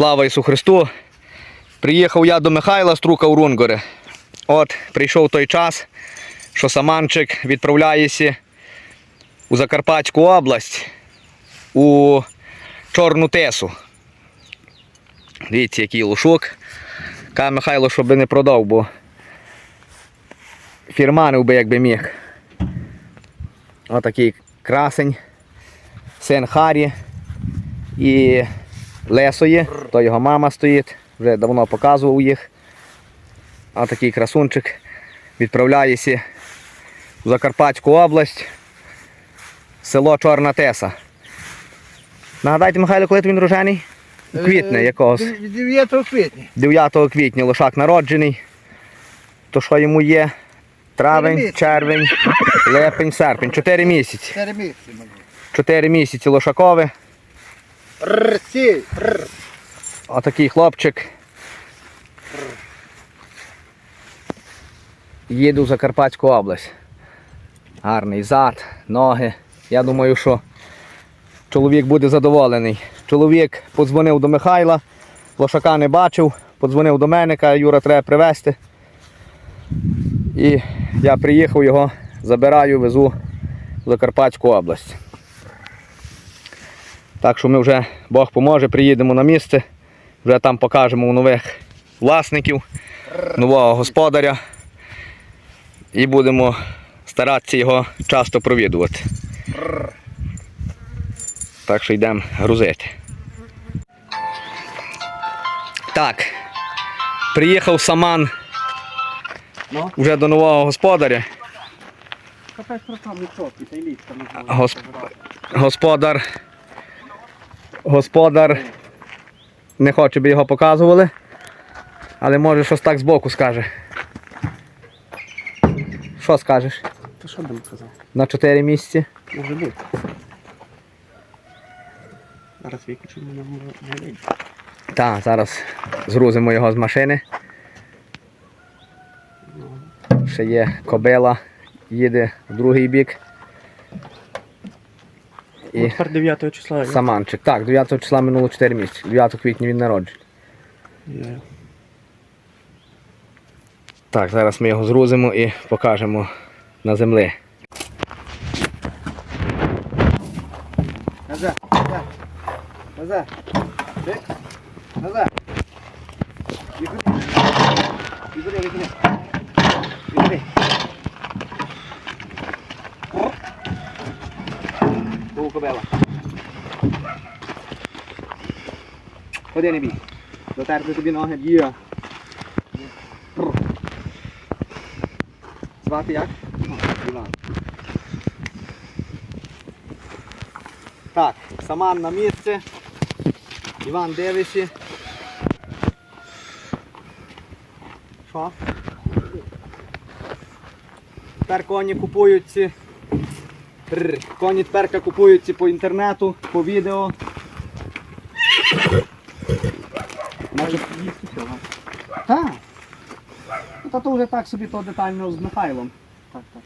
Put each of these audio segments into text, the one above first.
Слава Ісу Христу! Приїхав я до Михайла Струка у Рунгоре. От прийшов той час, що саманчик відправляється у Закарпатську область у Чорну Тесу. Дивіться, який лошок. Каже Михайло, щоб не продав, бо фірманив би якби міг. Отакий красень, син Харі і Лесої, то його мама стоїть, вже давно показував їх. А такий красунчик відправляється в Закарпатську область, село Чорна Теса. Нагадайте, Михайло, коли він рожений? У квітня якогось. 9 квітня. 9 квітня лошак народжений. То що йому є? Травень, червень, липень, серпень. Чотири місяці. 4 місяці. Чотири місяці лошакове. Рр, сій, рр. Отакий хлопчик. Їду в Закарпатську область. Гарний зад, ноги. Я думаю, що чоловік буде задоволений. Чоловік подзвонив до Михайла, лошака не бачив, подзвонив до мене, каже, Юра, треба привезти. І я приїхав його, забираю, везу в Закарпатську область. Так що ми вже, Бог поможе, приїдемо на місце. Вже там покажемо у нових власників, нового господаря. І будемо старатися його часто провідувати. Так що йдемо грузити. Так. Приїхав саман Ну? вже до нового господаря. Госп... Господар. Господар не хоче, би його показували. Але може щось так збоку скаже. Що скажеш? То що би казав? На 4 місяці? Може бути. Зараз виключимо, не може не Так, зараз згрузимо його з машини. Ще є кобила, їде в другий бік. І Тепер 9 числа. саманчик. Так, 9 числа минуло 4 місяці. 9 квітня він народжений. Є. Так, зараз ми його зрузимо і покажемо на землі. Назад, назад. Назад. Ти? Назад. Відходи. Відходи, відходи. Кобила. Ходи не бій. Дотерти тобі ноги б'є. Звати як? Іван. Так, саман на місце. Іван дивишся. Що? Тепер коні купуються. Рр. Коні тепер купуються по інтернету, по відео. Може їсти всього. Так. Ну, та то вже так собі то детально з Михайлом. Так, так.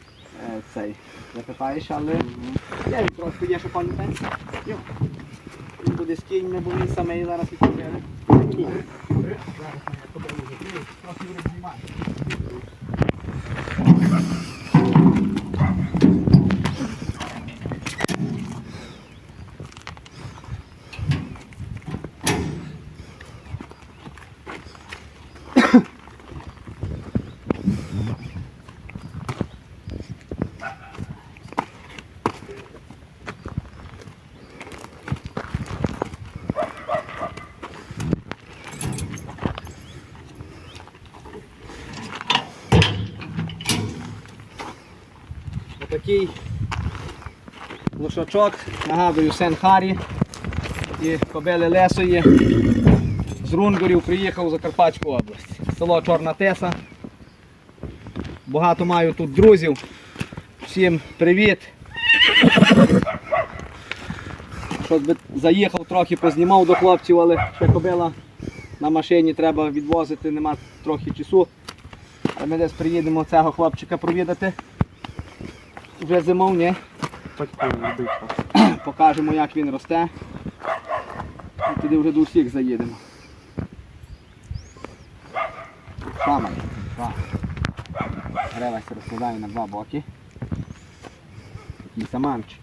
Е, цей запитаєш, але я їм трошки є, що. Йо. Він буде з кіньми, бо він самий зараз відповідає. Отакий лошачок, нагадую, сен Харі і кобили Лесої. З Рунгорів приїхав у Закарпатську область. Село Чорна Теса. Багато маю тут друзів. Всім привіт. Щось би заїхав трохи, познімав до хлопців, але ще кобила на машині треба відвозити, нема трохи часу. Але ми десь приїдемо цього хлопчика провідати. Вже зимов, ні? Покажемо, як він росте. І тоді вже до всіх заїдемо. Шаман. Два. Ревась розкладає на два боки. Такий саманчик.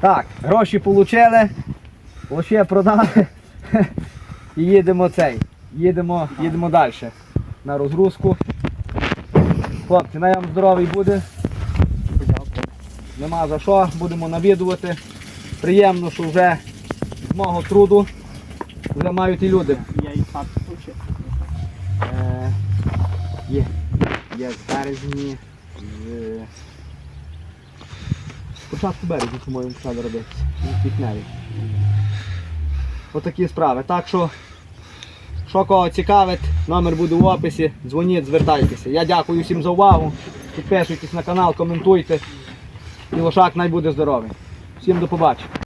Так, гроші отримали. Лише продали. І їдемо цей. Їдемо, їдемо далі. На розгрузку. Хлопці, най вам здоровий буде. Нема за що, будемо навідувати. Приємно, що вже з мого труду вже мають і люди. Я і хат. Е, є. Є з березні. З... Спочатку березні, по-моєму, почали робити. Отакі справи. Так що, що кого цікавить, номер буде в описі. Дзвоніть, звертайтеся. Я дякую всім за увагу. Підписуйтесь на канал, коментуйте. І лошак най буде здоровий. Всім до побачення.